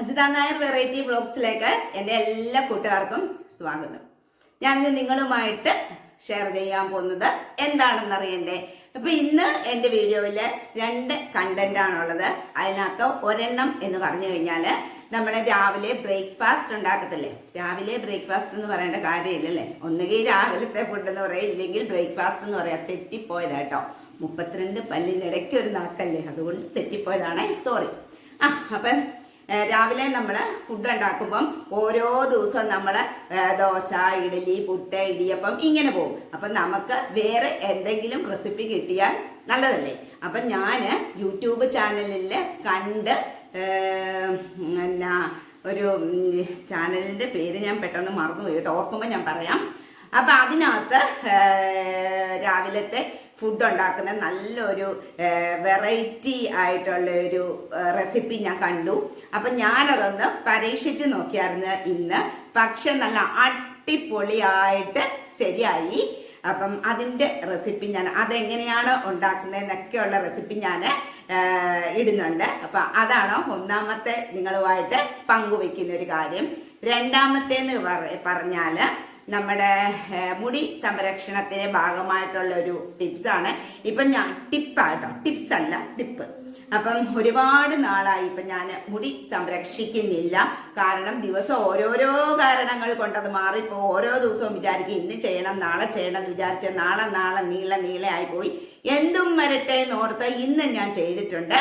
Ajitha Nair variety ബ്ലോഗ്സിലേക്ക് എന്റെ എല്ലാ കൂട്ടുകാർക്കും സ്വാഗതം. ഞാനിത് നിങ്ങളുമായിട്ട് ഷെയർ ചെയ്യാൻ പോകുന്നത് എന്താണെന്ന് അറിയണ്ടേ അപ്പൊ ഇന്ന് എന്റെ വീഡിയോയിൽ രണ്ട് കണ്ടന്റ് ആണുള്ളത്. അതിനകത്ത് ഒരെണ്ണം എന്ന് പറഞ്ഞു കഴിഞ്ഞാൽ നമ്മുടെ രാവിലെ ബ്രേക്ക്ഫാസ്റ്റ് ഉണ്ടാക്കത്തില്ലേ? രാവിലെ ബ്രേക്ക്ഫാസ്റ്റ് എന്ന് പറയേണ്ട കാര്യമില്ലല്ലേ? ഒന്നുകിൽ രാവിലത്തെ ഫുഡ് എന്ന് പറയാം ഇല്ലെങ്കിൽ ബ്രേക്ക്ഫാസ്റ്റ് എന്ന് പറയാം. തെറ്റിപ്പോയതാട്ടോ മുപ്പത്തിരണ്ട് പല്ലിനിടയ്ക്ക് ഒരു നാക്കല്ലേ? അതുകൊണ്ട് തെറ്റിപ്പോയതാണ്. സോറി ആ അപ്പം രാവിലെ നമ്മൾ ഫുഡ് ഉണ്ടാക്കുമ്പം ഓരോ ദിവസവും നമ്മൾ ദോശ ഇഡലി പുട്ട് ഇടിയപ്പം ഇങ്ങനെ പോകും. അപ്പം നമുക്ക് വേറെ എന്തെങ്കിലും റെസിപ്പി കിട്ടിയാൽ നല്ലതല്ലേ? അപ്പം ഞാൻ യൂട്യൂബ് ചാനലിൽ കണ്ട് എന്നാ ഒരു ചാനലിന്റെ പേര് ഞാൻ പെട്ടെന്ന് മറന്നുപോയി പോയിട്ട് ഓർക്കുമ്പോൾ ഞാൻ പറയാം. അപ്പം അതിനകത്ത് രാവിലത്തെ ഫുഡ് ഉണ്ടാക്കുന്ന നല്ലൊരു വെറൈറ്റി ആയിട്ടുള്ള ഒരു റെസിപ്പി ഞാൻ കണ്ടു. അപ്പം ഞാനതൊന്ന് പരീക്ഷിച്ച് നോക്കിയായിരുന്നു ഇന്ന്. പക്ഷെ നല്ല അടിപൊളിയായിട്ട് ശരിയായി. അപ്പം അതിന്റെ റെസിപ്പി ഞാൻ അതെങ്ങനെയാണ് ഉണ്ടാക്കുന്നതെന്നൊക്കെയുള്ള റെസിപ്പി ഞാൻ ഇടുന്നുണ്ട്. അപ്പം അതാണ് ഒന്നാമത്തെ നിങ്ങളുമായിട്ട് പങ്കുവെക്കുന്ന ഒരു കാര്യം. രണ്ടാമത്തേന്ന് പറ- പറഞ്ഞാൽ നമ്മുടെ മുടി സംരക്ഷണത്തിന്റെ ഭാഗമായിട്ടുള്ള ഒരു ടിപ്സാണ് ഇപ്പം ഞാൻ ടിപ്പാട്ടോ ടിപ്സ് അല്ല ടിപ്പ് അപ്പം ഒരുപാട് നാളായി ഇപ്പം ഞാൻ മുടി സംരക്ഷിക്കുന്നില്ല. കാരണം ദിവസം ഓരോരോ കാരണങ്ങൾ കൊണ്ടത് മാറിപ്പോ ഓരോ ദിവസവും വിചാരിക്കും ഇന്ന് ചെയ്യണം നാളെ ചെയ്യണം എന്ന് വിചാരിച്ച നാളെ നാളെ നീള നീളെ പോയി. എന്തും വരട്ടെ എന്നോർത്ത് ഇന്ന് ഞാൻ ചെയ്തിട്ടുണ്ട്.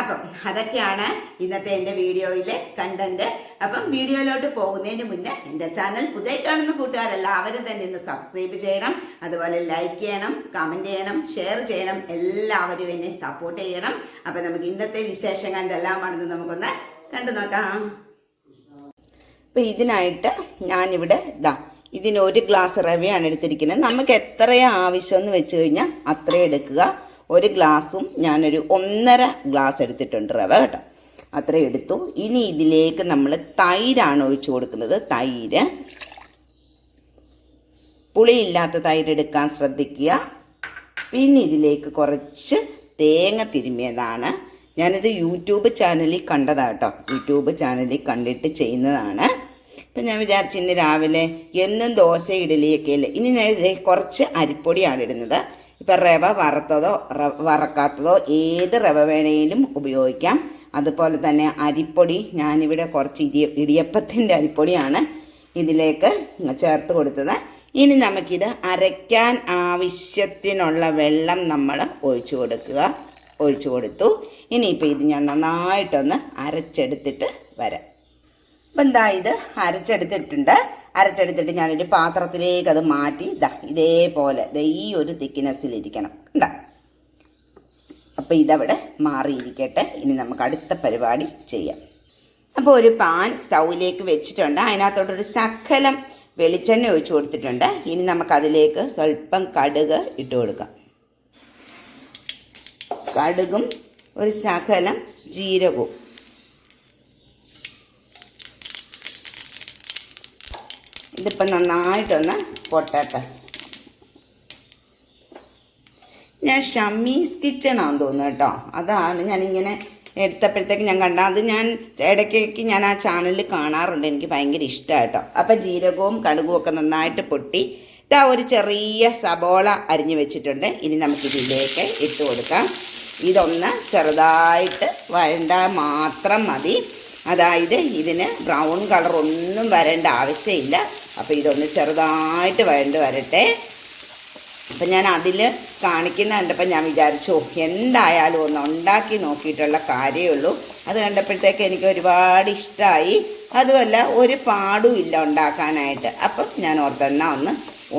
അപ്പം അതൊക്കെയാണ് ഇന്നത്തെ എന്റെ വീഡിയോയിലെ കണ്ടന്റ് അപ്പം വീഡിയോയിലോട്ട് പോകുന്നതിന് മുന്നേ എന്റെ ചാനൽ പുതിയ കാണുന്ന കൂട്ടുകാരെല്ലാവരും തന്നെ ഇന്ന് സബ്സ്ക്രൈബ് ചെയ്യണം. അതുപോലെ ലൈക്ക് ചെയ്യണം കമന്റ് ചെയ്യണം ഷെയർ ചെയ്യണം. എല്ലാവരും എന്നെ സപ്പോർട്ട് ചെയ്യണം. അപ്പം നമുക്ക് ഇന്നത്തെ വിശേഷം കണ്ടെല്ലാമാണെന്ന് നമുക്കൊന്ന് കണ്ടു നോക്കാം. അപ്പം ഇതിനായിട്ട് ഞാനിവിടെ ഇതാ ഇതിന് ഒരു ഗ്ലാസ് റവയാണ് എടുത്തിരിക്കുന്നത്. നമുക്ക് എത്രയാ ആവശ്യമെന്ന് വെച്ച് കഴിഞ്ഞാൽ അത്രയും എടുക്കുക. ഒരു ഗ്ലാസും ഞാനൊരു ഒന്നര ഗ്ലാസ് എടുത്തിട്ടുണ്ട് റവ കേട്ടോ. അത്ര എടുത്തു. ഇനി ഇതിലേക്ക് നമ്മൾ തൈരാണ് ഒഴിച്ചു കൊടുക്കുന്നത്. തൈര്. പുളിയില്ലാത്ത തൈര് എടുക്കാൻ ശ്രദ്ധിക്കുക. പിന്നെ ഇതിലേക്ക് കുറച്ച് തേങ്ങ തിരുമ്മിയതാണ്. ഞാനിത് യൂട്യൂബ് ചാനലിൽ കണ്ടതാട്ടോ യൂട്യൂബ് ചാനലിൽ കണ്ടിട്ട് ചെയ്യുന്നതാണ്. ഇപ്പം ഞാൻ വിചാരിച്ചു ഇന്ന് രാവിലെ എന്നും ദോശ ഇഡലിയൊക്കെ അല്ലേ? ഇനി ഞാൻ കുറച്ച് അരിപ്പൊടിയാണ് ഇടുന്നത്. ഇപ്പം റവ വറുത്തതോ വറക്കാത്തതോ ഏത് റവ വേണേലും ഉപയോഗിക്കാം. അതുപോലെ തന്നെ അരിപ്പൊടി ഞാനിവിടെ കുറച്ച് ഇടിയ ഇടിയപ്പത്തിന്റെ അരിപ്പൊടിയാണ് ഇതിലേക്ക് ചേർത്ത് കൊടുത്തത്. ഇനി നമുക്കിത് അരയ്ക്കാൻ ആവശ്യത്തിനുള്ള വെള്ളം നമ്മൾ ഒഴിച്ചു കൊടുക്കുക. ഒഴിച്ചു കൊടുത്തു. ഇനിയിപ്പോൾ ഇത് ഞാൻ നന്നായിട്ടൊന്ന് അരച്ചെടുത്തിട്ട് വരാം. അപ്പം എന്താ ഇത് അരച്ചെടുത്തിട്ടുണ്ട്. അരച്ചെടുത്തിട്ട് ഞാനൊരു പാത്രത്തിലേക്ക് അത് മാറ്റി ഇതാ ഇതേപോലെ ഈ ഒരു തിക്കിനെസ്സിലിരിക്കണം കണ്ട? അപ്പോൾ ഇതവിടെ മാറിയിരിക്കട്ടെ. ഇനി നമുക്ക് അടുത്ത പരിപാടി ചെയ്യാം. അപ്പോൾ ഒരു പാൻ സ്റ്റൗവിലേക്ക് വെച്ചിട്ടുണ്ട്. അതിനകത്തോട്ടൊരു ശക്കലം വെളിച്ചെണ്ണ ഒഴിച്ചു കൊടുത്തിട്ടുണ്ട്. ഇനി നമുക്കതിലേക്ക് സ്വല്പം കടുക് ഇട്ട് കൊടുക്കാം. കടുകും ഒരു ശകലം ജീരകവും. ഇതിപ്പം നന്നായിട്ടൊന്ന് പൊട്ടട്ടെ. ഞാൻ ഷമ്മീസ് കിച്ചൺ ആണെന്ന് തോന്നുന്നു കേട്ടോ. അതാണ് ഞാനിങ്ങനെ എടുത്തപ്പോഴത്തേക്ക് ഞാൻ കണ്ട. അത് ഞാൻ ഇടയ്ക്കിടയ്ക്ക് ഞാൻ ആ ചാനലിൽ കാണാറുണ്ട്. എനിക്ക് ഭയങ്കര ഇഷ്ടമാണ് കേട്ടോ അപ്പം ജീരകവും കടുകും ഒക്കെ നന്നായിട്ട് പൊട്ടി. ഇതാ ഒരു ചെറിയ സബോള അരിഞ്ഞു വെച്ചിട്ടുണ്ട്. ഇനി നമുക്ക് ഇതിലേക്ക് ഇട്ട് കൊടുക്കാം. ഇതൊന്ന് ചെറുതായിട്ട് വഴണ്ടാൽ മാത്രം മതി. അതായത് ഇതിന് ബ്രൗൺ കളർ ഒന്നും വരേണ്ട ആവശ്യമില്ല. അപ്പോൾ ഇതൊന്ന് ചെറുതായിട്ട് വേണ്ടി വരട്ടെ. അപ്പം ഞാൻ അതിൽ കാണിക്കുന്ന കണ്ടപ്പോൾ ഞാൻ വിചാരിച്ചു എന്തായാലും ഒന്ന് ഉണ്ടാക്കി നോക്കിയിട്ടുള്ള കാര്യമേ ഉള്ളൂ. അത് കണ്ടപ്പോഴത്തേക്ക് എനിക്ക് ഒരുപാട് ഇഷ്ടമായി അതുമല്ല ഒരു പാടും ഇല്ല ഉണ്ടാക്കാനായിട്ട്. അപ്പം ഞാൻ ഓർത്തെന്നാ ഒന്ന്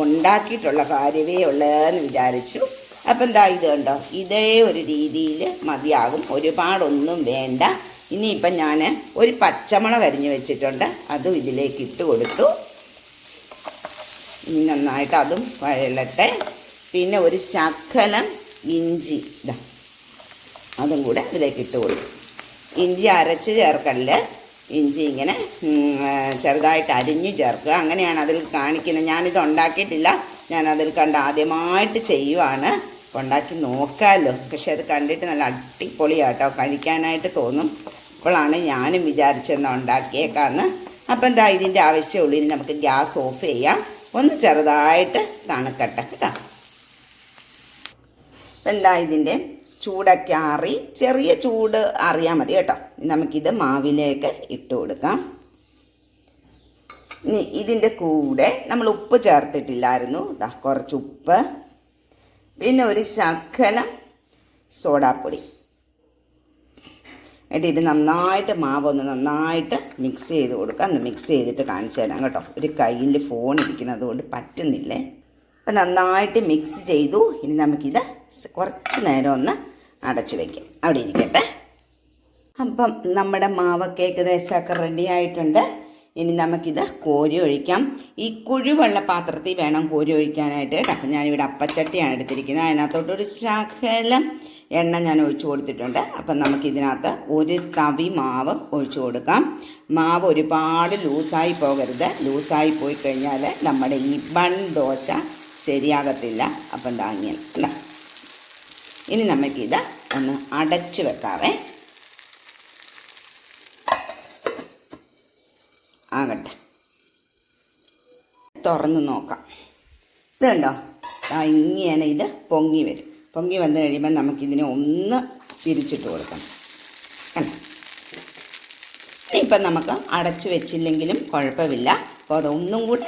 ഉണ്ടാക്കിയിട്ടുള്ള കാര്യമേ ഉള്ളതെന്ന് വിചാരിച്ചു. അപ്പം എന്താ ഇത് കണ്ടോ? ഇതേ ഒരു രീതിയിൽ മതിയാകും. ഒരുപാടൊന്നും വേണ്ട. ഇനിയിപ്പം ഞാൻ ഒരു പച്ചമുളക് അരിഞ്ഞ് വെച്ചിട്ടുണ്ട്. അതും ഇതിലേക്ക് ഇട്ട് കൊടുത്തു. ഇനി നന്നായിട്ട് അതും വഴലട്ടെ. പിന്നെ ഒരു ശകലം ഇഞ്ചി ഇതാ. അതും കൂടെ ഇതിലേക്ക് ഇട്ട് കൊടുക്കും ഇഞ്ചി അരച്ച് ചേർക്കല്ല. ഇഞ്ചി ഇങ്ങനെ ചെറുതായിട്ട് അരിഞ്ഞ് ചേർക്കുക. അങ്ങനെയാണ് അതിൽ കാണിക്കുന്നത്. ഞാനിത് ഉണ്ടാക്കിയിട്ടില്ല. ഞാൻ അതിൽ കണ്ട് ആദ്യമായിട്ട് ചെയ്യുവാണ്. ഉണ്ടാക്കി നോക്കാമല്ലോ പക്ഷെ അത് കണ്ടിട്ട് നല്ല അടിപൊളിയാട്ടോ. കഴിക്കാനായിട്ട് തോന്നും. അപ്പോഴാണ് ഞാനും വിചാരിച്ചെന്ന് ഉണ്ടാക്കിയേക്കാന്ന്. അപ്പം എന്താ ഇതിന്റെ ആവശ്യമുള്ളൂ ഇനി നമുക്ക് ഗ്യാസ് ഓഫ് ചെയ്യാം. ഒന്ന് ചെറുതായിട്ട് തണുക്കട്ടെ കേട്ടോ. അപ്പം എന്താ ഇതിന്റെ ചൂടൊക്കെ ആറി ചെറിയ ചൂട് അറിയാൽ മതി കേട്ടോ. നമുക്കിത് മാവിലേക്ക് ഇട്ട് കൊടുക്കാം. ഇനി ഇതിന്റെ കൂടെ നമ്മൾ ഉപ്പ് ചേർത്തിട്ടില്ലായിരുന്നു. കുറച്ച് ഉപ്പ്. പിന്നെ ഒരു ശകലം സോഡാപ്പൊടി. എന്നിട്ട് ഇത് നന്നായിട്ട് മാവൊന്ന് നന്നായിട്ട് മിക്സ് ചെയ്ത് കൊടുക്കുക ഒന്ന് മിക്സ് ചെയ്തിട്ട് കാണിച്ചു തരാം കേട്ടോ. ഒരു കയ്യിൽ ഫോൺ ഇരിക്കുന്നത് കൊണ്ട് പറ്റുന്നില്ലേ? അപ്പം നന്നായിട്ട് മിക്സ് ചെയ്തു. ഇനി നമുക്കിത് കുറച്ച് നേരം ഒന്ന് അടച്ചു വയ്ക്കും അവിടെ ഇരിക്കട്ടെ. അപ്പം നമ്മുടെ മാവ കേക്ക് ദേശമൊക്കെ റെഡി ആയിട്ടുണ്ട്. ഇനി നമുക്കിത് കോരി ഒഴിക്കാം. ഈ കുഴിവുള്ള പാത്രത്തിൽ വേണം കോരി ഒഴിക്കാനായിട്ട് കേട്ടോ. അപ്പം ഞാനിവിടെ അപ്പച്ചട്ടിയാണ് എടുത്തിരിക്കുന്നത്. അതിനകത്തോട്ട് ഒരു ശകലം എണ്ണ ഞാൻ ഒഴിച്ചു കൊടുത്തിട്ടുണ്ട്. അപ്പം നമുക്കിതിനകത്ത് ഒരു തവി മാവ് ഒഴിച്ചു കൊടുക്കാം. മാവ് ഒരുപാട് ലൂസായി പോകരുത്. ലൂസായി പോയി കഴിഞ്ഞാൽ നമ്മുടെ ഈ ബൺ ദോശ ശരിയാകത്തില്ല. അപ്പം ഇങ്ങനെ. അല്ല ഇനി നമുക്കിത് ഒന്ന് അടച്ചു വെക്കാവേ. ആകട്ടെ. തുറന്ന് നോക്കാം. ഇത് കണ്ടോ? ഇങ്ങനെ ഇത് പൊങ്ങി വരും. പൊങ്ങി വന്നു കഴിയുമ്പോൾ നമുക്കിതിനെ ഒന്ന് തിരിച്ചിട്ട് കൊടുക്കണം കണ്ടോ? ഇപ്പം നമുക്ക് അടച്ചു വെച്ചില്ലെങ്കിലും കുഴപ്പമില്ല. അപ്പോൾ അതൊന്നും കൂടെ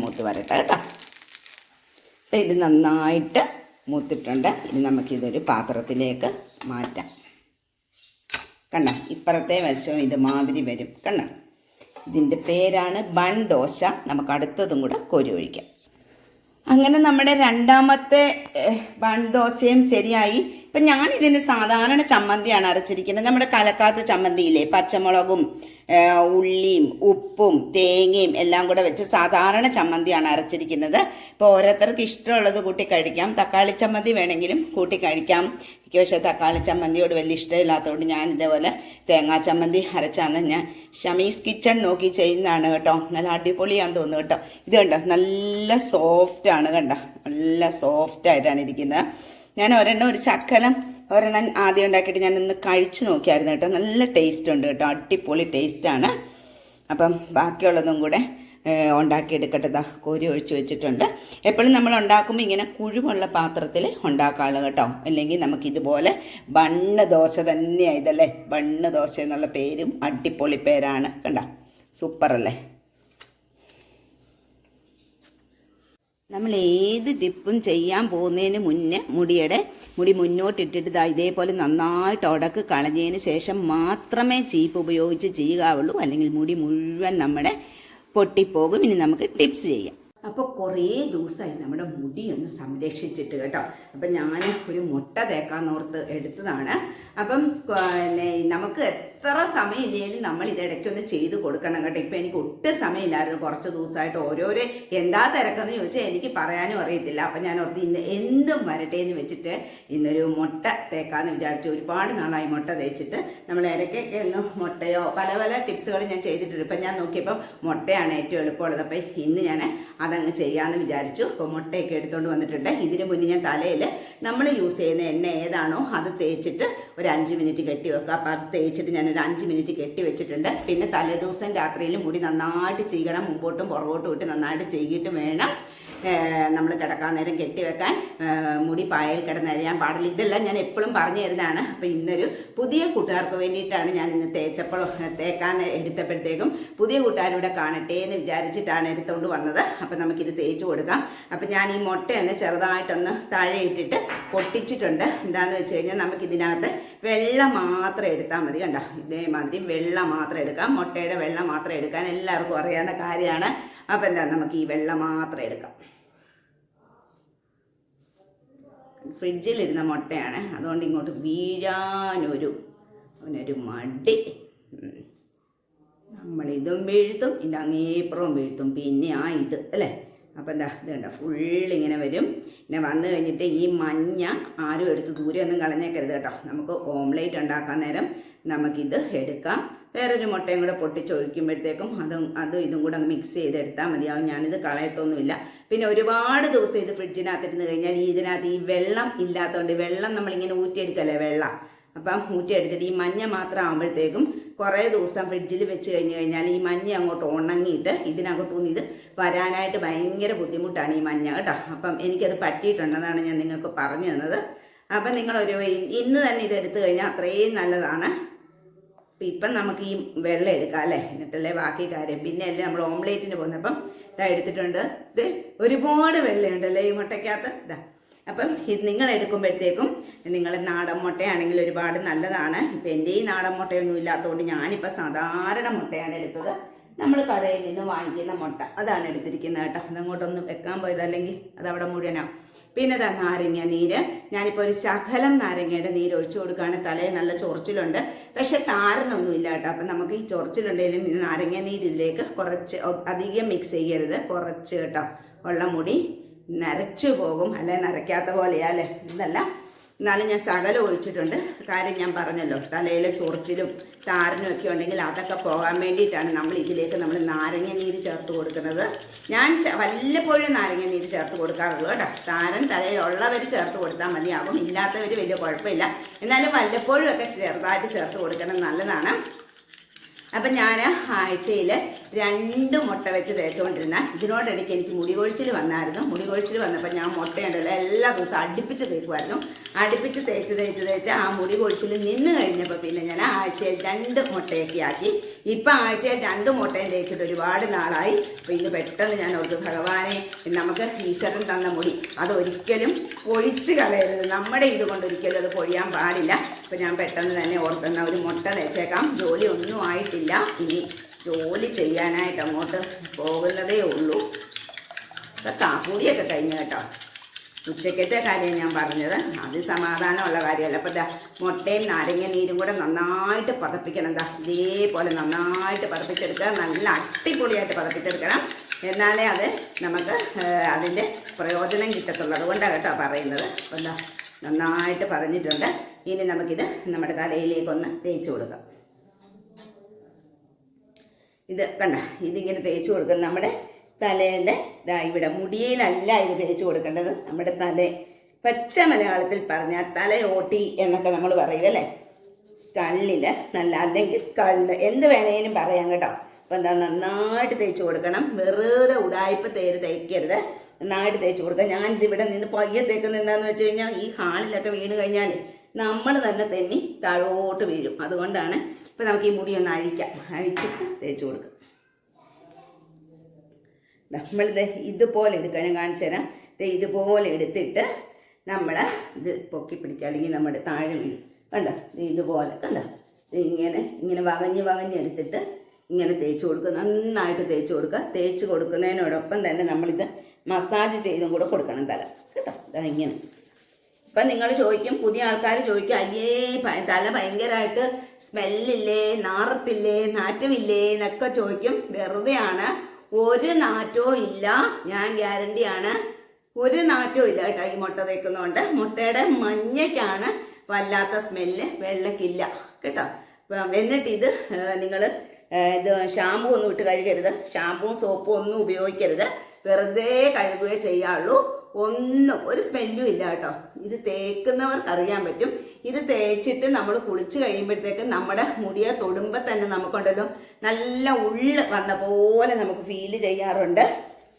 മൂത്ത് വരട്ടെ കേട്ടോ. അപ്പം ഇത് നന്നായിട്ട് മൂത്തിട്ടുണ്ട്. ഇനി നമുക്കിതൊരു പാത്രത്തിലേക്ക് മാറ്റാം. കണ്ട? ഇപ്പുറത്തെ വശവും ഇതുമാതിരി വരും. കണ്ട? ഇതിന്റെ പേരാണ് ബൺ ദോശ നമുക്ക് അടുത്തതും കൂടെ കോരി ഒഴിക്കാം. അങ്ങനെ നമ്മുടെ രണ്ടാമത്തെ ബൺ ദോശയും ശരിയായി. ഇപ്പം ഞാനിതിന് സാധാരണ ചമ്മന്തിയാണ് അരച്ചിരിക്കുന്നത്. നമ്മുടെ കലക്കാത്ത ചമ്മന്തിയില്ലേ പച്ചമുളകും ഉള്ളിയും ഉപ്പും തേങ്ങയും എല്ലാം കൂടെ വെച്ച് സാധാരണ ചമ്മന്തിയാണ് അരച്ചിരിക്കുന്നത്. ഇപ്പോൾ ഓരോരുത്തർക്ക് ഇഷ്ടമുള്ളത് കൂട്ടി കഴിക്കാം. തക്കാളി ചമ്മന്തി വേണമെങ്കിലും കൂട്ടി കഴിക്കാം. എനിക്ക് പക്ഷേ തക്കാളി ചമ്മന്തിയോട് വലിയ ഇഷ്ടമില്ലാത്തതുകൊണ്ട് ഞാൻ ഇതേപോലെ തേങ്ങാ ചമ്മന്തി അരച്ചാന്ന് ഞാൻ ഷമീസ് കിച്ചൺ നോക്കി ചെയ്യുന്നതാണ് കേട്ടോ. നല്ല അടിപൊളിയാന്ന് തോന്നുന്നു കേട്ടോ. ഇത് കണ്ടോ? നല്ല സോഫ്റ്റ് ആണ് കണ്ടോ? നല്ല സോഫ്റ്റ് ആയിട്ടാണ് ഇരിക്കുന്നത്. ഞാൻ ഒരെണ്ണം ഒരു ചക്കലം ഒരെണ്ണം ആദ്യം ഉണ്ടാക്കിയിട്ട് ഞാൻ കഴിച്ചു നോക്കിയായിരുന്നു കേട്ടോ. നല്ല ടേസ്റ്റ് ഉണ്ട് കേട്ടോ. അടിപൊളി ടേസ്റ്റാണ് അപ്പം ബാക്കിയുള്ളതും കൂടെ ഉണ്ടാക്കിയെടുക്കട്ടെ ദാ. കോരി ഒഴിച്ചു വെച്ചിട്ടുണ്ട്. എപ്പോഴും നമ്മൾ ഉണ്ടാക്കുമ്പോൾ ഇങ്ങനെ കുഴിവുള്ള പാത്രത്തിൽ ഉണ്ടാക്കാളു കേട്ടോ. അല്ലെങ്കിൽ നമുക്ക് ഇതുപോലെ ബണ്ണ് ദോശ തന്നെയാണ് ഇതല്ലേ? ബണ്ണ് ദോശ എന്നുള്ള പേരും അടിപൊളി പേരാണ്. കണ്ട? സൂപ്പറല്ലേ? നമ്മൾ ഏത് ടിപ്പും ചെയ്യാൻ പോകുന്നതിന് മുന്നേ മുടിയുടെ മുടി മുന്നോട്ടിട്ടിട്ട് ഇതേപോലെ നന്നായിട്ട് ഉടക്ക് കളഞ്ഞതിന് ശേഷം മാത്രമേ ചീപ്പ് ഉപയോഗിച്ച് ചെയ്യുകയുള്ളൂ. അല്ലെങ്കിൽ മുടി മുഴുവൻ നമ്മുടെ പൊട്ടിപ്പോകും. ഇനി നമുക്ക് ടിപ്സ് ചെയ്യാം. അപ്പോൾ കുറേ ദിവസമായി നമ്മുടെ മുടി ഒന്ന് സംരക്ഷിച്ചിട്ട് കേട്ടോ. അപ്പം ഞാൻ ഒരു മുട്ട തേക്കാന്നോർത്ത് എടുത്തതാണ്. അപ്പം നമുക്ക് എത്ര സമയമില്ലെങ്കിലും നമ്മൾ ഇതിടയ്ക്കൊന്ന് ചെയ്ത് കൊടുക്കണം കേട്ടോ. ഇപ്പം എനിക്ക് ഒട്ടും സമയമില്ലായിരുന്നു. കുറച്ച് ദിവസമായിട്ട് ഓരോരോ എന്താ തിരക്കെന്ന് ചോദിച്ചാൽ എനിക്ക് പറയാനും അറിയത്തില്ല. അപ്പം ഞാൻ ഓർത്ത് ഇന്ന് എന്തും വരട്ടെ എന്ന് വെച്ചിട്ട് ഇന്നൊരു മുട്ട തേക്കാന്ന് വിചാരിച്ചു ഒരുപാട് നാളായി മുട്ട തേച്ചിട്ട് നമ്മൾ ഇടയ്ക്കൊക്കെ ഒന്ന് മുട്ടയോ പല പല ടിപ്സുകൾ ഞാൻ ചെയ്തിട്ടുണ്ട്. ഇപ്പം ഞാൻ നോക്കിയപ്പോൾ മുട്ടയാണ് ഏറ്റവും എളുപ്പമുള്ളത്. അപ്പം ഇന്ന് ഞാൻ അതങ്ങ് ചെയ്യാമെന്ന് വിചാരിച്ചു. അപ്പോൾ മുട്ടയൊക്കെ എടുത്തുകൊണ്ട് വന്നിട്ടുണ്ട്. ഇതിന് മുന്നേ ഞാൻ തലയിൽ നമ്മൾ യൂസ് ചെയ്യുന്ന എണ്ണ ഏതാണോ അത് തേച്ചിട്ട് ഒരു അഞ്ച് മിനിറ്റ് കെട്ടി വെക്കുക. അപ്പം അത് തേച്ചിട്ട് ഞാൻ ഒരു അഞ്ച് മിനിറ്റ് കെട്ടി വെച്ചിട്ടുണ്ട്. പിന്നെ തലേദിവസം രാത്രിയിലും കൂടി നന്നായിട്ട് ചെയ്യണം. മുമ്പോട്ടും പുറകോട്ടും ഇട്ട് നന്നായിട്ട് ചെയ്തിട്ട് വേണം നമ്മൾ കിടക്കാൻ നേരം കെട്ടിവെക്കാൻ മുടി പായൽ കിടന്നഴിയാൻ പാടില്ല. ഇതെല്ലാം ഞാൻ എപ്പോഴും പറഞ്ഞു തരുന്നതാണ്. അപ്പോൾ ഇന്നൊരു പുതിയ കൂട്ടുകാർക്ക് വേണ്ടിയിട്ടാണ് ഞാൻ ഇന്ന് തേച്ചപ്പോൾ തേക്കാൻ എടുത്തപ്പോഴത്തേക്കും പുതിയ കൂട്ടുകാരിവിടെ കാണട്ടെ എന്ന് വിചാരിച്ചിട്ടാണ് എടുത്തുകൊണ്ട് വന്നത്. അപ്പോൾ നമുക്കിത് തേച്ച് കൊടുക്കാം. അപ്പോൾ ഞാൻ ഈ മുട്ടയൊന്ന് ചെറുതായിട്ടൊന്ന് താഴെ ഇട്ടിട്ട് പൊട്ടിച്ചിട്ടുണ്ട്. എന്താണെന്ന് വെച്ച് കഴിഞ്ഞാൽ നമുക്കിതിനകത്ത് വെള്ളം മാത്രം എടുത്താൽ മതി കണ്ടോ? ഇതേമാതിരി വെള്ളം മാത്രം എടുക്കാം. മുട്ടയുടെ വെള്ളം മാത്രം എടുക്കാൻ എല്ലാവർക്കും അറിയാവുന്ന കാര്യമാണ്. അപ്പം എന്താ നമുക്ക് ഈ വെള്ളം മാത്രം എടുക്കാം. ഫ്രിഡ്ജിലിരുന്ന മുട്ടയാണ്. അതുകൊണ്ട് ഇങ്ങോട്ട് വീഴാനൊരു അവനൊരു മടി. നമ്മളിതും വീഴ്ത്തും ഇതിന്റെ അങ്ങേപ്പുറവും വീഴ്ത്തും. പിന്നെ ആ ഇത് അല്ലേ? അപ്പം എന്താ ഇത് ഫുള്ളിങ്ങനെ വരും. പിന്നെ വന്നു കഴിഞ്ഞിട്ട് ഈ മഞ്ഞ ആരും എടുത്ത് ദൂരെ ഒന്നും കളഞ്ഞേക്കരുത് കേട്ടോ. നമുക്ക് ഓംലേറ്റ് ഉണ്ടാക്കാൻ നേരം നമുക്കിത് എടുക്കാം. വേറൊരു മുട്ടയും കൂടെ പൊട്ടിച്ചൊഴിക്കുമ്പോഴത്തേക്കും അതും അതും ഇതും കൂടെ മിക്സ് ചെയ്തെടുത്താൽ മതിയാവും ഞാനിത് കളയത്തൊന്നുമില്ല. പിന്നെ ഒരുപാട് ദിവസം ഇത് ഫ്രിഡ്ജിനകത്തിരുന്ന് കഴിഞ്ഞാൽ ഇതിനകത്ത് ഈ വെള്ളം ഇല്ലാത്തതുകൊണ്ട് വെള്ളം നമ്മളിങ്ങനെ ഊറ്റിയെടുക്കല്ലേ വെള്ളം? അപ്പം ഊറ്റിയെടുത്തിട്ട് ഈ മഞ്ഞ മാത്രം ആകുമ്പോഴത്തേക്കും കുറേ ദിവസം ഫ്രിഡ്ജിൽ വെച്ച് കഴിഞ്ഞ് കഴിഞ്ഞാൽ ഈ മഞ്ഞ അങ്ങോട്ട് ഉണങ്ങിയിട്ട് ഇതിനകത്തുനിന്ന് ഇത് വരാനായിട്ട് ഭയങ്കര ബുദ്ധിമുട്ടാണ് ഈ മഞ്ഞ കേട്ടോ. അപ്പം എനിക്കത് പറ്റിയിട്ടുണ്ടെന്നാണ് ഞാൻ നിങ്ങൾക്ക് പറഞ്ഞു തന്നത്. അപ്പം നിങ്ങളൊരു ഇന്ന് തന്നെ ഇത് എടുത്തു കഴിഞ്ഞാൽ അത്രയും നല്ലതാണ്. അപ്പം ഇപ്പം നമുക്ക് ഈ വെള്ളം എടുക്കാം അല്ലേ? എന്നിട്ടല്ലേ ബാക്കി കാര്യം. പിന്നെ അല്ലേ നമ്മൾ ഓംലേറ്റിന് പോകുന്നപ്പം ഇതാ എടുത്തിട്ടുണ്ട്. ഇത് ഒരുപാട് വെള്ളമുണ്ടല്ലേ ഈ മുട്ടയ്ക്കകത്ത്? ഇതാ അപ്പം ഇത് നിങ്ങൾ എടുക്കുമ്പോഴത്തേക്കും നിങ്ങൾ നാടൻ മുട്ടയാണെങ്കിൽ ഒരുപാട് നല്ലതാണ്. ഇപ്പം എന്റെ ഈ നാടൻ മുട്ടയൊന്നും ഇല്ലാത്തതുകൊണ്ട് ഞാനിപ്പോൾ സാധാരണ മുട്ടയാണ് എടുത്തത്. നമ്മൾ കടയിൽ നിന്ന് വാങ്ങിക്കുന്ന മുട്ട. അതാണ് എടുത്തിരിക്കുന്നത് കേട്ടോ. അതങ്ങോട്ടൊന്ന് വെക്കാൻ പോയത് അല്ലെങ്കിൽ അതവിടെ മുഴുവനാവും പിന്നെ ഇതാ നാരങ്ങ നീര്. ഞാനിപ്പോൾ ഒരു ശകലം നാരങ്ങയുടെ നീര് ഒഴിച്ചു കൊടുക്കുകയാണ്. തലയിൽ നല്ല ചൊറിച്ചിലുണ്ട്. പക്ഷെ താരനൊന്നും ഇല്ല കേട്ടോ. അപ്പം നമുക്ക് ഈ ചൊറിച്ചിലുണ്ടെങ്കിലും നാരങ്ങ നീര് ഇതിലേക്ക് കുറച്ച് അധികം മിക്സ് ചെയ്യരുത്. കുറച്ച് കേട്ടോ. ഉള്ള മുടി. നരച്ചു പോകും അല്ലെ? നരയ്ക്കാത്ത പോലെയാ അല്ലേ? ഇതല്ല. എന്നാലും ഞാൻ സകലം ഒഴിച്ചിട്ടുണ്ട്. കാര്യം ഞാൻ പറഞ്ഞല്ലോ തലയിലെ ചൊറിച്ചിലും താരനും ഒക്കെ ഉണ്ടെങ്കിൽ അതൊക്കെ പോകാൻ വേണ്ടിയിട്ടാണ് നമ്മൾ ഇതിലേക്ക് നമ്മൾ നാരങ്ങ നീര് ചേർത്ത് കൊടുക്കുന്നത്. ഞാൻ വല്ലപ്പോഴും നാരങ്ങ നീര് ചേർത്ത് കൊടുക്കാറുള്ളൂ കേട്ടോ. താരൻ തലയിലുള്ളവർ ചേർത്ത് കൊടുത്താൽ മതിയാകും. ഇല്ലാത്തവർ വലിയ കുഴപ്പമില്ല. എന്നാലും വല്ലപ്പോഴും ഒക്കെ ചെറുതായിട്ട് ചേർത്ത് കൊടുക്കണം നല്ലതാണ്. അപ്പം ഞാൻ ആഴ്ചയിൽ രണ്ട് മുട്ട വെച്ച് തേച്ചുകൊണ്ടിരുന്ന ഇതിനോടിടയ്ക്ക് എനിക്ക് മുടി കൊഴിച്ചിൽ വന്നായിരുന്നു. മുടി കൊഴിച്ചിൽ വന്നപ്പോൾ ഞാൻ മുട്ടയുണ്ടല്ലോ എല്ലാ ദിവസവും അടുപ്പിച്ച് തേക്കുമായിരുന്നു അടുപ്പിച്ച് തേച്ച് തേച്ച് തേച്ച് ആ മുടി കൊഴിച്ചിൽ നിന്ന് കഴിഞ്ഞപ്പോൾ പിന്നെ ഞാൻ ആഴ്ചയിൽ രണ്ട് മുട്ടയൊക്കെ ആക്കി. ഇപ്പം ആഴ്ചയിൽ രണ്ട് മുട്ടയും തേച്ചിട്ട് ഒരുപാട് നാളായി. അപ്പോൾ ഇന്ന് പെട്ടെന്ന് ഞാൻ ഓർത്തു ഭഗവാനെ നമുക്ക് ഈശ്വരൻ തന്ന മുടി അതൊരിക്കലും പൊഴിച്ച് കളയരുത്. നമ്മുടെ ഇതുകൊണ്ട് ഒരിക്കലും അത് പൊഴിയാൻ പാടില്ല. അപ്പം ഞാൻ പെട്ടെന്ന് തന്നെ ഓർത്തെന്ന ഒരു മുട്ട തേച്ചേക്കാം. ജോലി ഒന്നും ആയിട്ടില്ല. ഇനി ജോലി ചെയ്യാനായിട്ട് അങ്ങോട്ട് പോകുന്നതേ ഉള്ളൂ. ഇപ്പം കാപ്പൂടിയൊക്കെ കഴിഞ്ഞു കേട്ടോ. ഉച്ചക്കത്തെ കാര്യം ഞാൻ പറഞ്ഞത് അത് സമാധാനമുള്ള കാര്യമല്ല. അപ്പോൾ ദാ മുട്ടയും നാരങ്ങ നീരും കൂടെ നന്നായിട്ട് പതപ്പിക്കണം. ദാ ഇതേപോലെ നന്നായിട്ട് പതപ്പിച്ചെടുക്കുക. നല്ല അടിപൊളിയായിട്ട് പതപ്പിച്ചെടുക്കണം. എന്നാലേ അത് നമുക്ക് അതിന്റെ പ്രയോജനം കിട്ടത്തുള്ളൂ. അതുകൊണ്ടാണ് കേട്ടോ പറയുന്നത്. അപ്പം എന്താ നന്നായിട്ട് പതഞ്ഞിട്ടുണ്ട്. ഇനി നമുക്കിത് നമ്മുടെ തലയിലേക്കൊന്ന് തേച്ച് കൊടുക്കാം. ഇത് കണ്ട ഇതിങ്ങനെ തേച്ച് കൊടുക്കും നമ്മുടെ തലയുടെ ഇതാ ഇവിടെ മുടിയിലല്ല ഇത് തേച്ച് കൊടുക്കേണ്ടത് നമ്മുടെ തല. പച്ച മലയാളത്തിൽ പറഞ്ഞാൽ തലയോട്ടി എന്നൊക്കെ നമ്മൾ പറയും അല്ലേ? സ്കള്ളിൽ നല്ല അല്ലെങ്കിൽ സ്കള്ള് എന്ത് വേണേലും പറയാം കേട്ടോ. അപ്പം എന്താ നന്നായിട്ട് തേച്ച് കൊടുക്കണം. വെറുതെ ഉടായ്പ തേര് തേക്കരുത്. നന്നായിട്ട് തേച്ച് കൊടുക്കുക. ഞാനിത് ഇവിടെ നിന്ന് പയ്യെ തേക്കുന്നത് എന്താണെന്ന് വെച്ച് കഴിഞ്ഞാൽ ഈ ഹാളിലൊക്കെ വീണ് കഴിഞ്ഞാൽ നമ്മൾ തന്നെ തന്നെ താഴോട്ട് വീഴും. അതുകൊണ്ടാണ് ഇപ്പം നമുക്ക് ഈ മുടി ഒന്ന് അഴിക്കാം. അഴിച്ചിട്ട് തേച്ച് കൊടുക്കുക നമ്മളിത് ഇതുപോലെ എടുക്കാൻ ഞാൻ കാണിച്ചു തരാം. ഇതുപോലെ എടുത്തിട്ട് നമ്മൾ ഇത് പൊക്കി പിടിക്കുക. അല്ലെങ്കിൽ നമ്മുടെ താഴെ വീഴും. കണ്ടോ? ഇതുപോലെ. കണ്ടോ? ഇങ്ങനെ ഇങ്ങനെ വകഞ്ഞ് വകഞ്ഞ് എടുത്തിട്ട് ഇങ്ങനെ തേച്ച് കൊടുക്കുക. നന്നായിട്ട് തേച്ച് കൊടുക്കുക. തേച്ച് കൊടുക്കുന്നതിനോടൊപ്പം തന്നെ നമ്മളിത് മസാജ് ചെയ്തും കൂടെ കൊടുക്കണം തല. കേട്ടോ? ഇതാ ഇങ്ങനെ. ഇപ്പം നിങ്ങൾ ചോദിക്കും പുതിയ ആൾക്കാർ ചോദിക്കും അയ്യേ തല ഭയങ്കരമായിട്ട് സ്മെല്ലില്ലേ നാറത്തില്ലേ നാറ്റമില്ലേ? എന്നൊക്കെ ചോദിക്കും. വെറുതെയാണ്. ഒരു നാറ്റവും ഇല്ല. ഞാൻ ഗ്യാരണ്ടിയാണ്. ഒരു നാറ്റവും ഇല്ല കേട്ടോ ഈ മുട്ട തേക്കുന്നതുകൊണ്ട് മുട്ടയുടെ മഞ്ഞയ്ക്കാണ് വല്ലാത്ത സ്മെല്ല്. വെള്ളക്കില്ല. കേട്ടോ? എന്നിട്ട് ഇത് നിങ്ങൾ ഇത് ഷാമ്പു ഒന്നും ഇട്ട് കഴുകരുത്. ഷാമ്പുവും സോപ്പും ഒന്നും ഉപയോഗിക്കരുത്. വെറുതെ കഴുകുകയേ ചെയ്യാവുള്ളൂ. ഒന്നും ഒരു സ്മെല്ലും ഇല്ല കേട്ടോ. ഇത് തേക്കുന്നവർക്ക് അറിയാൻ പറ്റും. ഇത് തേച്ചിട്ട് നമ്മൾ കുളിച്ച് കഴിയുമ്പോഴത്തേക്ക് നമ്മുടെ മുടിയെ തൊടുമ്പോൾ തന്നെ നമുക്കുണ്ടല്ലോ നല്ല ഉള്ള് വന്ന പോലെ നമുക്ക് ഫീൽ ചെയ്യാറുണ്ട്.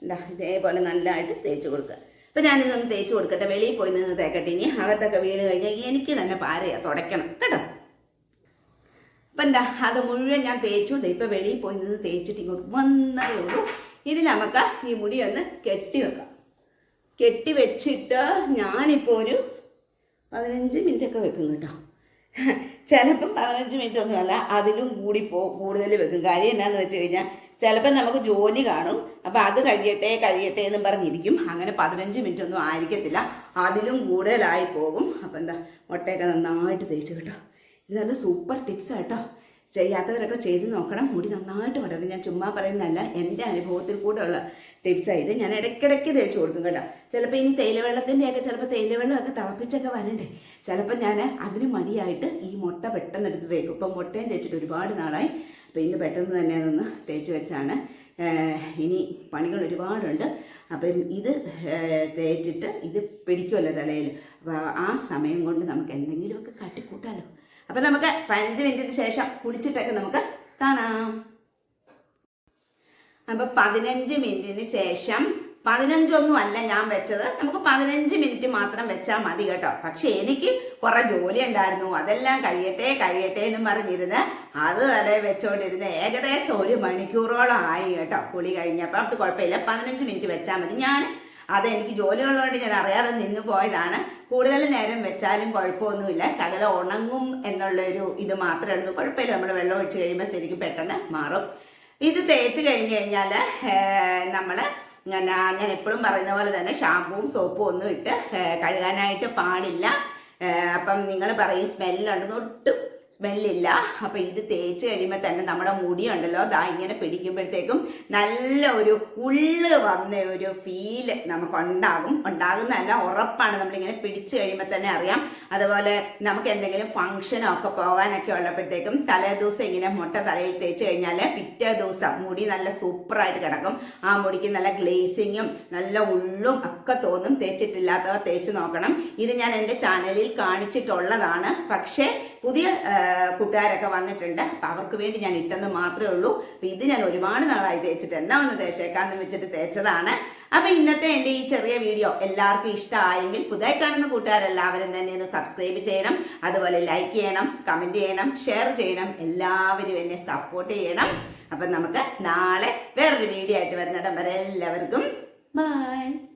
എന്താ ഇതേപോലെ നല്ലതായിട്ട് തേച്ച് കൊടുക്കുക. അപ്പം ഞാനിതൊന്ന് തേച്ച് കൊടുക്കട്ടെ. വെളിയിൽ പോയി നിന്ന് തേക്കട്ടെ ഇനി. അകത്തൊക്കെ വീണ് കഴിഞ്ഞാൽ എനിക്ക് തന്നെ പാരയാ തുടയ്ക്കണം. കേട്ടോ? അപ്പം എന്താ അത് മുഴുവൻ ഞാൻ തേച്ചു. ഇപ്പം വെളിയിൽ പോയി നിന്ന് തേച്ചിട്ട് ഇങ്ങോട്ട് വന്നതേ ഉള്ളൂ. ഇനി നമുക്ക് ഈ മുടി ഒന്ന് കെട്ടി വെക്കാം. കെട്ടി വെച്ചിട്ട് ഞാനിപ്പോൾ ഒരു പതിനഞ്ച് മിനിറ്റ് ഒക്കെ വെക്കും കേട്ടോ. ചിലപ്പം പതിനഞ്ച് മിനിറ്റ് ഒന്നുമല്ല അതിലും കൂടി പോ കൂടുതൽ വെക്കും. കാര്യം എന്നാന്ന് വെച്ച് കഴിഞ്ഞാൽ ചിലപ്പം നമുക്ക് ജോലി കാണും. അപ്പോൾ അത് കഴിയട്ടെ കഴിയട്ടെ എന്നും പറഞ്ഞിരിക്കും. അങ്ങനെ പതിനഞ്ച് മിനിറ്റ് ഒന്നും ആയിരിക്കത്തില്ല. അതിലും കൂടുതലായി പോകും. അപ്പോൾ എന്താ മുട്ടയൊക്കെ നന്നായിട്ട് തേച്ച് കേട്ടോ. ഇത് നല്ല സൂപ്പർ ടിപ്സ് കേട്ടോ. ചെയ്യാത്തവരൊക്കെ ചെയ്ത് നോക്കണം. മുടി നന്നായിട്ട് വളരും ഞാൻ ചുമ്മാ പറയുന്നതല്ല. എന്റെ അനുഭവത്തിൽ കൂടെ ഉള്ള ടിപ്സാണ് ഇത്. ഞാൻ ഇടയ്ക്കിടയ്ക്ക് തേച്ച് കൊടുക്കും കേട്ടോ. ചിലപ്പോൾ ഇനി തേയിലവെള്ളത്തിന്റെയൊക്കെ ചിലപ്പോൾ തേയിലവെള്ളമൊക്കെ തിളപ്പിച്ചൊക്കെ വരണ്ടേ? ചിലപ്പോൾ ഞാൻ അതിന് മടിയായിട്ട് ഈ മുട്ട പെട്ടെന്ന് എടുത്ത് തേക്കും. ഇപ്പം മുട്ടയും തേച്ചിട്ട് ഒരുപാട് നാളായി. അപ്പോൾ ഇന്ന് പെട്ടെന്ന് തന്നെ അതൊന്ന് തേച്ച് വെച്ചാണ്. ഇനി പണികൾ ഒരുപാടുണ്ട്. അപ്പം ഇത് തേച്ചിട്ട് ഇത് പിടിക്കുമല്ലോ തലയിൽ. അപ്പോൾ ആ സമയം കൊണ്ട് നമുക്ക് എന്തെങ്കിലുമൊക്കെ കാട്ടിക്കൂട്ടാലോ? അപ്പൊ നമുക്ക് പതിനഞ്ച് മിനിറ്റിന് ശേഷം കുളിച്ചിട്ടൊക്കെ നമുക്ക് കാണാം. അപ്പൊ പതിനഞ്ച് മിനിറ്റിന് ശേഷം പതിനഞ്ചൊന്നും അല്ല ഞാൻ വെച്ചത്. നമുക്ക് പതിനഞ്ച് മിനിറ്റ് മാത്രം വെച്ചാൽ മതി കേട്ടോ. പക്ഷെ എനിക്ക് കുറെ ജോലി ഉണ്ടായിരുന്നു. അതെല്ലാം കഴിയട്ടെ കഴിയട്ടെ എന്നും പറഞ്ഞിരുന്ന് അത് തലേ വെച്ചോണ്ടിരുന്ന് ഏകദേശം ഒരു മണിക്കൂറോളം ആയി കേട്ടോ. കുളി കഴിഞ്ഞപ്പോൾ അത് കുഴപ്പമില്ല. പതിനഞ്ച് മിനിറ്റ് വെച്ചാൽ മതി. ഞാൻ അത് എനിക്ക് ജോലികളുള്ളതുകൊണ്ട് ഞാൻ അറിയാതെ നിന്ന് പോയതാണ്. കൂടുതൽ നേരം വെച്ചാലും കുഴപ്പമൊന്നുമില്ല. ശകലം ഉണങ്ങും എന്നുള്ളൊരു ഇത് മാത്രമേ ഉള്ളൂ കുഴപ്പമില്ല. നമ്മൾ വെള്ളം ഒഴിച്ച് കഴിയുമ്പോൾ ശരിക്കും പെട്ടെന്ന് മാറും. ഇത് തേച്ച് കഴിഞ്ഞ് കഴിഞ്ഞാൽ നമ്മൾ ഞാൻ ഞാൻ എപ്പോഴും പറയുന്ന പോലെ തന്നെ ഷാമ്പുവും സോപ്പും ഒന്നും ഇട്ട് കഴുകാനായിട്ട് പാടില്ല. അപ്പം നിങ്ങൾ പറയും സ്മെല്ലുണ്ടെന്ന് ഒട്ടും സ്മെല്ലില്ല. അപ്പം ഇത് തേച്ച് കഴിയുമ്പോൾ തന്നെ നമ്മുടെ മുടി ഉണ്ടല്ലോ ദാ ഇങ്ങനെ പിടിക്കുമ്പോഴത്തേക്കും നല്ല ഒരു ഉള്ള് വന്ന ഒരു ഫീൽ നമുക്ക് ഉണ്ടാകും. ഉണ്ടാകുന്നതല്ല ഉറപ്പാണ്. നമ്മളിങ്ങനെ പിടിച്ചു കഴിയുമ്പോൾ തന്നെ അറിയാം. അതുപോലെ നമുക്ക് എന്തെങ്കിലും ഫംഗ്ഷനോ ഒക്കെ പോകാനൊക്കെ ഉള്ളപ്പോഴത്തേക്കും തലേ ദിവസം ഇങ്ങനെ മുട്ട തലയിൽ തേച്ച് കഴിഞ്ഞാൽ പിറ്റേ ദിവസം മുടി നല്ല സൂപ്പറായിട്ട് കിടക്കും. ആ മുടിക്ക് നല്ല ഗ്ലേസിങ്ങും നല്ല ഉള്ളും ഒക്കെ തോന്നും. തേച്ചിട്ടില്ലാത്തവർ തേച്ച് നോക്കണം. ഇത് ഞാൻ എന്റെ ചാനലിൽ കാണിച്ചിട്ടുള്ളതാണ്. പക്ഷേ പുതിയ കൂട്ടുകാരൊക്കെ വന്നിട്ടുണ്ട്. അപ്പം അവർക്ക് വേണ്ടി ഞാൻ ഇട്ടെന്ന് മാത്രമേ ഉള്ളൂ. അപ്പം ഇത് ഞാൻ ഒരുപാട് നാളായി തേച്ചിട്ട്. എന്നാ ഒന്ന് തേച്ചേക്കാന്ന് വെച്ചിട്ട് തേച്ചതാണ്. അപ്പൊ ഇന്നത്തെ എന്റെ ഈ ചെറിയ വീഡിയോ എല്ലാവർക്കും ഇഷ്ടമായെങ്കിൽ പുതിയ കാണുന്ന കൂട്ടുകാരെല്ലാവരും തന്നെ ഒന്ന് സബ്സ്ക്രൈബ് ചെയ്യണം. അതുപോലെ ലൈക്ക് ചെയ്യണം കമന്റ് ചെയ്യണം ഷെയർ ചെയ്യണം. എല്ലാവരും എന്നെ സപ്പോർട്ട് ചെയ്യണം. അപ്പം നമുക്ക് നാളെ വേറൊരു വീഡിയോ ആയിട്ട് വരുന്നിടം വരെ എല്ലാവർക്കും ബൈ